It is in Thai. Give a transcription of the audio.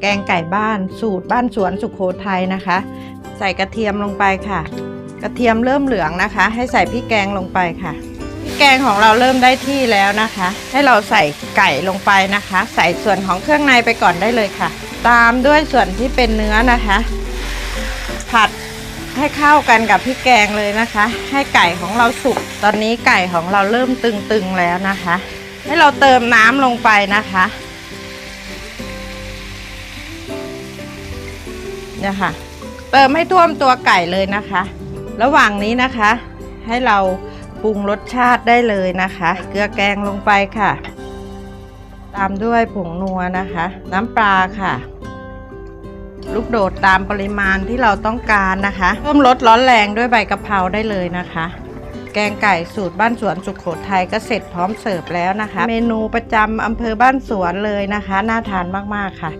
แกงไก่บ้านสูตรบ้านสวนสุขโขทัยนะคะ ใส่กระเทียมลงไปค่ะ กระเทียมเริ่มเหลืองนะคะ ให้ใส่พริกแกงลงไปค่ะพริกแกงของเราเริ่มได้ที่แล้วนะคะ ให้เราใส่ไก่ลงไปนะคะ ใส่ส่วนของเครื่องในไปก่อนได้เลยค่ะ ตามด้วยส่วนที่เป็นเนื้อนะคะ ผัดให้เข้ากันกับพริกแกงเลยนะคะ ให้ไก่ของเราสุกตอนนี้ไก่ของเราเริ่มตึงๆแล้วนะคะ ให้เราเติมน้ำลงไปนะคะ เนี่ยค่ะ เติมให้ท่วมตัวไก่เลยนะคะ ระหว่างนี้นะคะ ให้เราปรุงรสชาติได้เลยนะคะ เกลือแกงลงไปค่ะ ตามด้วยผงนัวนะคะ น้ำปลาค่ะ ลูกโดดตามปริมาณที่เราต้องการนะคะเพิ่มรสร้อนแรงด้วยใบกะเพราได้เลยนะคะ แกงไก่สูตรบ้านสวนสุขโขทัยก็เสร็จพร้อมเสิร์ฟแล้วนะคะ เมนูประจำอำเภอบ้านสวนเลยนะคะ น่าทานมากๆค่ะ